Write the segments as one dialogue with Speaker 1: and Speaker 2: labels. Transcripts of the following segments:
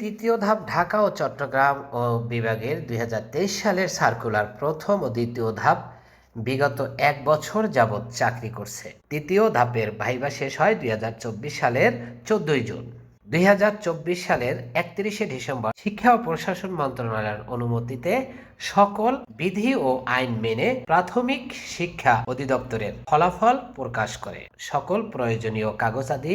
Speaker 1: তৃতীয় ধাপ ঢাকা ও চট্টগ্রাম ও বিভাগের দুই হাজার তেইশ সালের সার্কুলার প্রথম ও দ্বিতীয় ধাপ বিগত এক বছর যাবৎ চাকরি করছে। তৃতীয় ধাপের ভাইবা শেষ হয় দুই হাজার চব্বিশ সালের চোদ্দই জুন। দুই হাজার চব্বিশ সালের একত্রিশে ডিসেম্বর শিক্ষা ও প্রশাসন মন্ত্রণালয়ের অনুমতিতে সকল বিধি ও আইন মেনে প্রাথমিক শিক্ষা অধিদপ্তরের ফলাফল প্রকাশ করে। সকল প্রয়োজনীয় কাগজাদি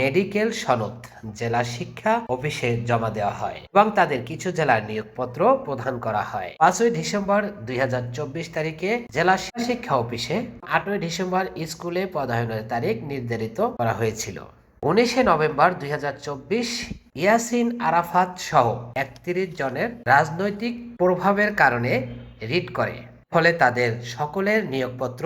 Speaker 1: মেডিকেল সনদ জেলা শিক্ষা অফিসে জমা দেওয়া হয় এবং তাদের কিছু জেলার নিয়োগপত্র প্রদান করা হয়। পাঁচই ডিসেম্বর দুই হাজার চব্বিশ তারিখে জেলা শিক্ষা অফিসে আটই ডিসেম্বর স্কুলে পদায়নের তারিখ নির্ধারিত করা হয়েছিল। উনিশে নভেম্বর দুই হাজার চব্বিশ ইয়াসিন আরাফাত সহ একত্রিশ জনের রাজনৈতিক প্রভাবের কারণে রিট করে, ফলে তাদের সকলের নিয়োগপত্র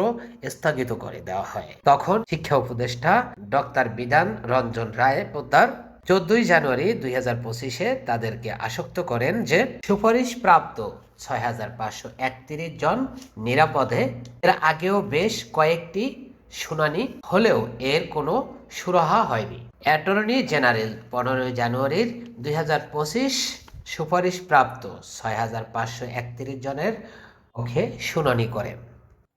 Speaker 1: স্থগিত করে দেওয়া হয়। তখন শিক্ষা উপদেষ্টা ডক্টর বিধান রঞ্জন রায় পোদ্দার চোদ্দই জানুয়ারি দুই হাজার পঁচিশে তাদেরকে আসক্ত করেন যে সুপারিশ প্রাপ্ত ছয় হাজার পাঁচশো একত্রিশ জন নিরাপদে, এর আগেও বেশ কয়েকটি শুনানি হলেও এর কোনো সুরাহা হয়নি। অ্যাটর্নি জেনারেল পনেরোই জানুয়ারির দুই হাজার পঁচিশ সুপারিশ প্রাপ্ত ছয় হাজার পাঁচশো একত্রিশ জনের পক্ষে শুনানি করেন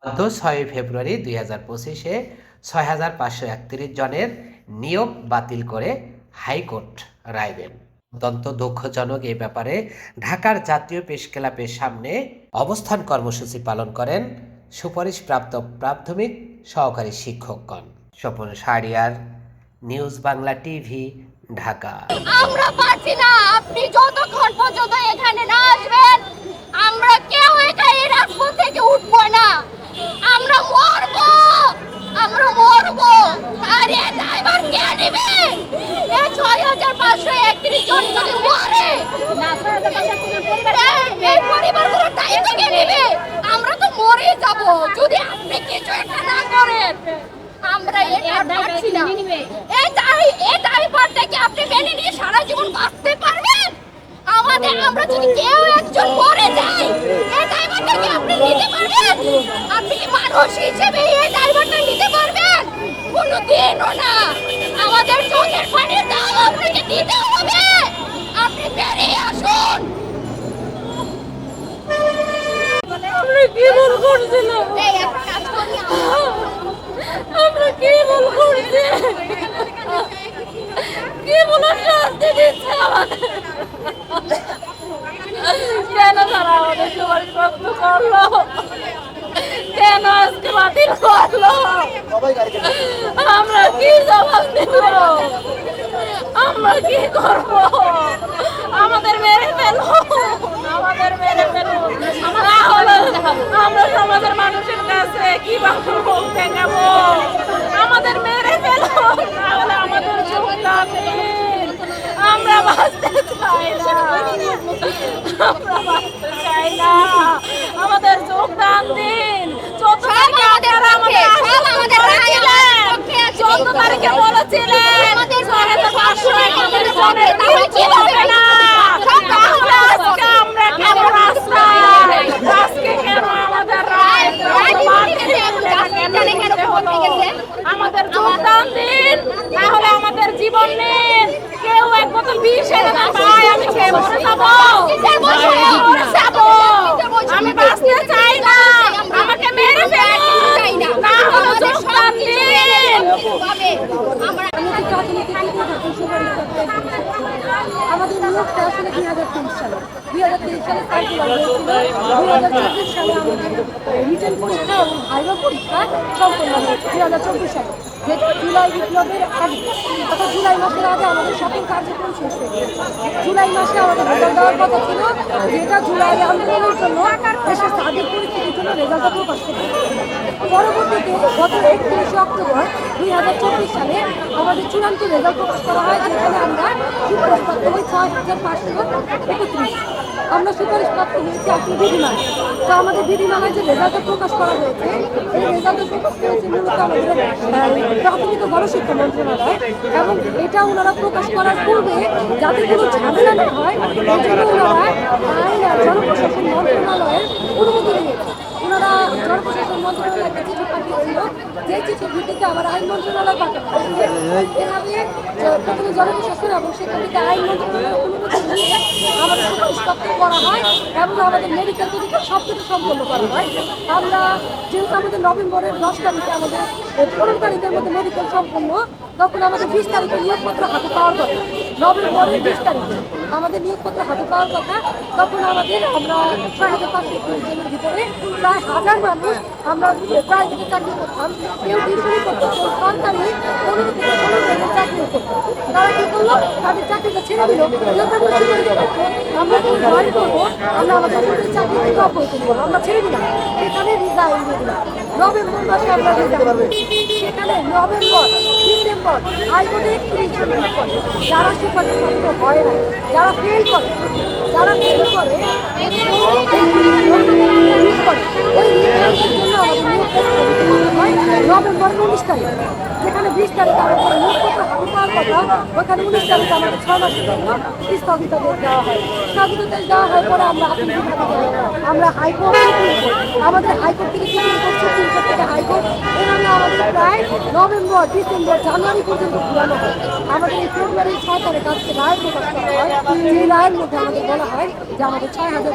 Speaker 1: গত ছয় ফেব্রুয়ারি দুই হাজার পঁচিশে ছয় হাজার পাঁচশো একত্রিশ জনের নিয়োগ বাতিল করে হাইকোর্ট রায় দেন অত্যন্ত দুঃখজনক এই ব্যাপারে ঢাকার জাতীয় প্রেস ক্লাবের সামনে অবস্থান কর্মসূচি পালন করেন সুপারিশপ্রাপ্ত প্রাথমিক সহকারী শিক্ষকগণ। Swapan Sariar news Bangla TV Dhaka.
Speaker 2: আমরা পারছি না আপনি যতক্ষণ পর্যন্ত এখানে না আসবেন আমরা কেউ একা এই রাজপথ থেকে উঠবো না। আমরা মরবো আমরা মরবো। আরে ড্রাইভার কে নেবে? এ ছয় হাজার পাঁচশো একত্রিশ জন যদি মরে এই- এই পরিবারগুলোর দায়িত্ব কে নেবে? আমরা তো মরে যাব। যদি আপনি কিছু একটা না করেন আমরা এটা পারছি না। এই দায় এই দায়ভারটা কি আপনি মেনে নিয়ে সারা জীবন বাঁচতে পারবেন? আমাদের আমরা যদি কেউ একজন মরে যাই এই দায়ভারটা কি আপনি নিতে পারবেন? আপনি মানুষ হিসেবে এই দায়ভারটা নিতে পারবেন? কোনোদিনও না। আমাদের চোখের পানির দাম আপনাকে দিতে হবে। আপনি বেরিয়ে আসুন।
Speaker 3: আমরা কি ভুল করছিলাম
Speaker 2: এই একটা কাজ করি
Speaker 3: করল? কেন আমরা কি আমরা কি করব? আমাদের মেরে ফেলো আমাদের মেরে ফেলো তাহলে আমরা সমাজের মানুষের কীভাবে মুখ দেখাবো আমাদের মেরে ফেলো। তাহলে আমাদের যোগদান আমরা বাঁচতে চাই না। আমরা বাঁচতে চাই না। আমাদের যোগদান দিন। চোদ্দ তারিখে আপনারা আমাদের চোদ্দ তারিখে বলেছিলেন পাঁচশো একত্রিশ জনের
Speaker 2: তাহলে কি হবে?
Speaker 3: হবে না তাহলে আজকে আমরা কেন রাস্তায় আজকে কেন আমাদের রায় কেন নিতে হলো? আমাদের যোগদান দিন তাহলে আমাদের জীবন নিন কেউ এক বোতল বিষ এনে না ভাই আমি খেয়ে মরে যাব আমি মরে যাব আমি বাঁচতে চাই না আমাকে মেরে ফেলুন না হলে যোগদান দিন
Speaker 2: আমরা
Speaker 4: আমাদের নিয়োগটা আসলে দুই হাজার তেইশ সালে দুই হাজার তেইশ সালে সার্কুলার হয়েছিল দুই হাজার চব্বিশ সালে আমাদের রিটেন পরীক্ষা এবং ভাইবা পরীক্ষা সম্পন্ন হয়েছে দুই হাজার চব্বিশ সালে যেটা জুলাই বিপ্লবের আগে অর্থাৎ জুলাই মাসের আগে আমাদের সকল কার্যক্রম শেষ হয়ে গেছে জুলাই মাসে আমাদের রেজাল্ট দেওয়ার কথা ছিল যেটা জুলাই আন্দোলনের জন্য দেশের সার্বিক পরিস্থিতির জন্য রেজাল্টটা প্রকাশ করতে পরবর্তীতে গত একত্রিশে অক্টোবর দুই হাজার চব্বিশ সালে আমাদের চূড়ান্ত রেজাল্ট প্রকাশ করা হয়, যেখানে আমরা ছয় হাজার পাঁচশো একত্রিশ। আমরা সুপারিশপ্রাপ্ত হয়েছি আসলে বিধিমালা তো আমাদের বিধিমালায় যে রেজাল্টটা প্রকাশ করা হয়েছে, এই রেজাল্টটা প্রকাশ করেছে মূলত আমাদের প্রাথমিক গণশিক্ষা মন্ত্রণালয় এবং এটা ওনারা প্রকাশ করার পূর্বে যাতে কোনো ঝামেলা না হয়, এই জন্য ওনারা আইন আর জনপ্রশাসন মন্ত্রণালয়ের অনুমতি নিয়েছে। ওনারা জনপ্রশাসন মন্ত্রণালয়ের কাছে পাঠিয়েছিল যে চিঠির ভিত্তিতে আবার আইন মন্ত্রণালয় পাঠানো এভাবে জনপ্রশাসন এবং সেখান থেকে আইন মন্ত্রণালয়ের অনুমতি আমাদের সুপারিশপত্র করা হয় এবং আমাদের মেডিকেল পরীক্ষা সব কিছু সম্পন্ন করা হয়। আমরা যেহেতু আমাদের নভেম্বরের দশ তারিখে আমাদের পনেরো তারিখের মধ্যে মেডিকেল সম্পন্ন, তখন আমাদের বিশ তারিখে নিয়োগপত্র হাতে পাওয়ার কথা। নভেম্বরের বিশ তারিখে। আমাদের নিয়োগপত্র হাতে পাওয়ার কথা, তখন আমাদের আমরা ছয় হাজার পাঁচশো একত্রিশ ভিতরে প্রায় হাজার মানুষ আমরা প্রায় থেকে চাকরি করতাম। কেউ টিউশনি করতো, কেউ সরকারি আমরা আমাদের নভেম্বর মাসে আমরা সেখানে নভেম্বর ডিসেম্বর হাইকোর্টে একত্রিশ জনের পর যারা সুপারিশ করতে হয় না যারা ফেল করে যারা ফেল করে ওই জন্য হয় নভেম্বর উনিশ তারিখ যেখানে বিশ তারিখ আমাদের নিয়োগপত্র হাতে পাওয়ার কথা ওখানে উনিশ তারিখ আমাদের ছ মাসের জন্য স্থগিতাদেশ দেওয়া হয় স্থগিতাদেশ দেওয়া হয় পরে আমরা যাই আমরা হাইকোর্ট আমাদের হাইকোর্ট থেকে সুপ্রিম কোর্ট সুপ্রিম কোর্ট থেকে হাইকোর্ট এভাবে আমাদের প্রায় নভেম্বর ডিসেম্বর জানুয়ারি পর্যন্ত ঘুরানো হয় আমাদের এই ফেব্রুয়ারির ছয় তারিখ আজকে রায় প্রকাশ করা হয় সেই রায়ের মধ্যে আমাদের বলা হয় যে আমাদের ছয় হাজার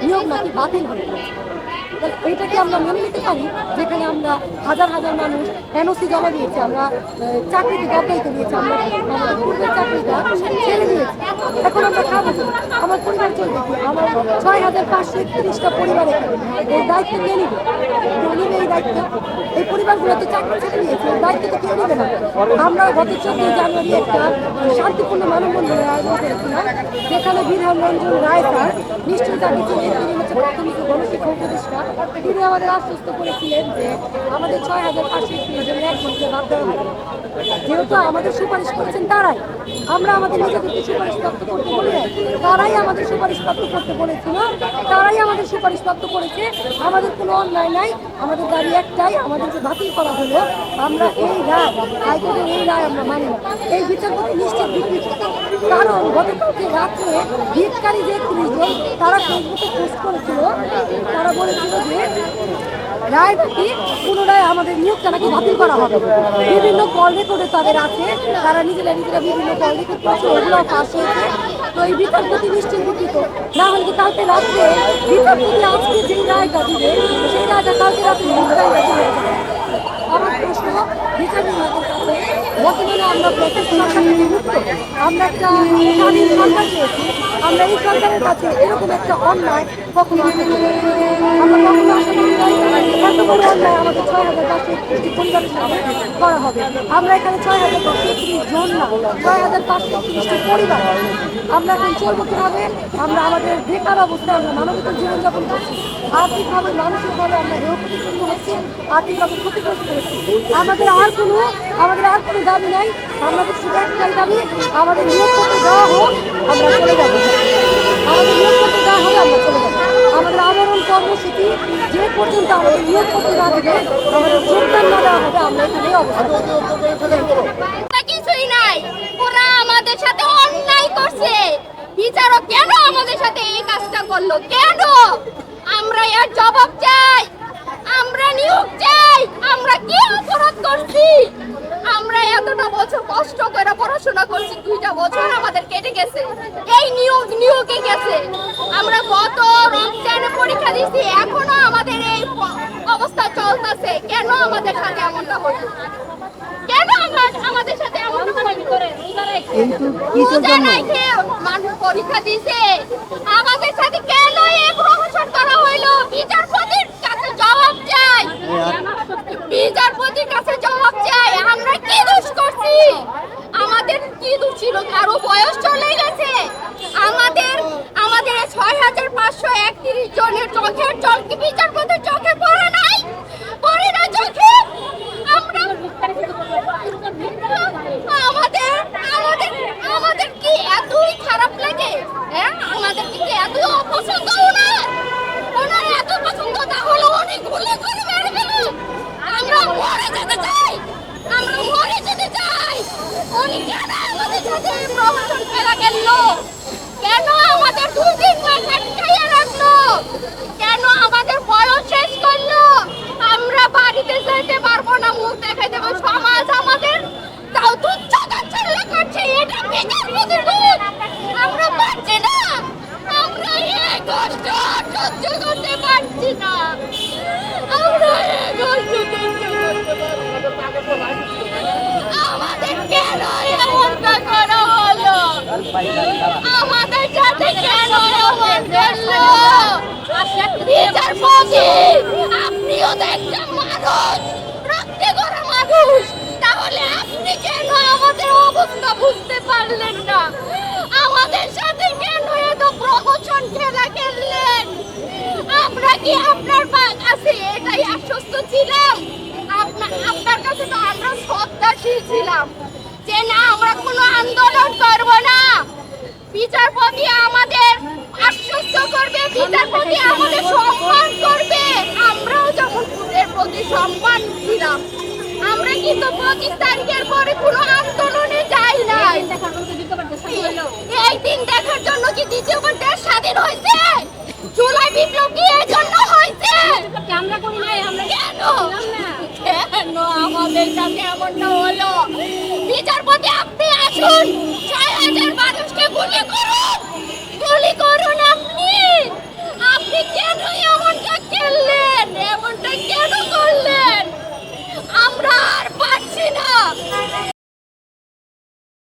Speaker 4: নিয়োগ নাকি বাতিল হয়ে গেছে তাহলে এইটাকে আমরা মেনে নিতে পারি যেখানে আমরা হাজার হাজার মানুষ এনওসি জমা দিয়েছি আমরা আহ, চাকরি থেকে অব্যাহত দিয়েছি আমরা পূর্বের চাকরিটা ছেড়ে দিয়েছি। এখন আমরা খাব আমার পরিবার চলবে কি? আমার ছয় হাজার পাঁচশো একত্রিশটা পরিবার এখানে। এই দায়িত্ব কে নিবে? কেউ নিবে এই দায়িত্ব? এই পরিবারগুলো তো চাকরি ছেড়ে দিয়েছে এই দায়িত্ব তো কেউ নিবে না। আমরা গত চোদ্দই জানুয়ারি একটা শান্তিপূর্ণ মানববন্ধনের আয়োজন করেছিলাম যেখানে বিধান রঞ্জন রায় স্যার নিশ্চয়ই জানিয়েছেন তিনি হচ্ছে প্রাথমিক গণশিক্ষা উপদেষ্টা। তিনি আমাদের আশ্বস্ত করেছিলেন যে আমাদের ছয় হাজার পাঁচশো একত্রিশ এক ঘণ্টা বাদ দেওয়া যেহেতু আমাদের সুপারিশ করেছেন তারাই, আমরা আমাদের নিজেদেরকে সুপারিশপ্রাপ্ত করতে বলি তারাই আমাদের সুপারিশপ্রাপ্ত করতে বলেছিল, তারাই আমাদের সুপারিশপ্রাপ্ত করেছে, আমাদের কোনো অন্যায় নাই, আমাদের দাবি একটাই, আমাদের যে বাতিল করা হলো, আমরা এই রায়, হাইকোর্টের এই রায় আমরা মানি এই বিচারপতি নিশ্চিত বিকৃত কারণ গতকালকে রাত্রে ভিতকারী যে একত্রিশ জন, তারা ফেসবুকে পোস্ট করেছিল, তারা বলেছিল যে রায় নাকি পুনরায় আমাদের নিয়োগটা নাকি বাতিল করা হবে। বিভিন্ন কল রেকর্ডে তাদের আছে। তারা নিজেরা নিজেরা বিভিন্ন কল রেকর্ড করছে ওগুলো পাশ হয়েছে। তো এই বিচারপতি নিশ্চয়ই বিকৃত না হলে কি কালকে রাত্রে বিচারপতি আজকে যেই রায়টা দিবে, সেই রায়টা কালকে রাত্রে আমার আমরা একটা স্বাধীন সরকার পেয়েছি। আমরা এই সরকারের কাছে এরকম একটা অন্যায় কখনো আমরা আমাদের ছয় হাজার করা হবে। আমরা এখানে ছয় হাজার পাঁচশো একত্রিশ জন না, ছয় হাজার পাঁচশো একত্রিশটি পরিবার। আমরা এখন চলবো কীভাবে? আমরা আমাদের বেকার অবস্থায় আমরা মানবিক জীবনযাপন করছি। আর্থিকভাবে, মানসিকভাবে আমরা আমাদের আর কোনো আমাদের আর কোনো দাবি নাই আমাদের শুধু একটাই দাবি আমাদের নিয়োগপত্র দেওয়া হোক আমরা চলে যাব আমাদের নিয়োগপত্র দেওয়া হবে আমরা চলে যাব আমাদের আবরণ কর্মসূচি যে পর্যন্ত আমাদের নিয়োগপত্র না দেবে আমাদের যোগদান না দেওয়া হবে আমরা এখানে অবস্থান
Speaker 2: কিছুই নাই। ওরা আমাদের সাথে অন্যায় করছে। বিচারক কেন আমাদের সাথে এই কাজটা করল? কেন আমরা এর জবাব চাই আমরা নিয়োগ চাই আমরা কি অপরাধ করছি আমরা এতটা বছর কষ্ট করে পড়াশোনা করছি দুইটা বছর আমাদের কেটে গেছে। এই নিয়োগ নিয়োগে গেছে। আমরা গত রমজানে পরীক্ষা দিছি এখনও আমাদের এই অবস্থা চলতেছে। কেন আমাদের সাথে এমনটা হলো? কেন আমাদের সাথে এমন করে মানুষ পরীক্ষা দিছে আমাদের সাথে কেন এই প্রহসন করা হইল বিচারপতির কাছে জবাব চাই বিচারপতির কাছে জবাব চাই আমরা কি করছি। আমাদের কি ছিল? কারও বয়স চলে গেছে। আমাদের আমাদের ছয় হাজার পাঁচশো একত্রিশ জনের চোখের জল কি আমাদের সাথে কেন আপনিও তো একজন মানুষ, রক্তে করা মানুষ। তাহলে আপনি কেন আমাদের অবস্থা বুঝতে পারলেন না? আমাদের সাথে কেন এত প্রবচন খেলা খেললেন? আমরা কি আপনার কাছে এটাই আশ্বস্ত ছিলাম? আপনার কাছে তো আমরা শ্রদ্ধাশীল ছিলাম। যে না আমরা কোনো আন্দোলন করব না। বিচারপতি আমাদের আশ্বস্ত করবে বিচারপতি আমাদের সম্মান করবে। আমরাও যেমন খুদের প্রতি সম্মান ছিলাম আমরা কিন্তু পঁচিশ তারিখের পরে কোনো আন্দোলনে যাই নাই। এই দিন দেখার জন্য কি দ্বিতীয়বার দেশ স্বাধীন হয়েছে? জুলাই বিপ্লব কি এর জন্য হয়েছে?
Speaker 3: আমরা করি নাই আমরা
Speaker 2: কেন? কেন? আমাদের সাথে এমনটা হলো? জনপদে আপনি আসুন। ছয় হাজার মানুষকে গুলি করুন। গুলি করুন আপনি। আপনি কেন এমনটা খেললেন এমনটা কেন করলেন? আমরা আর পারছি না।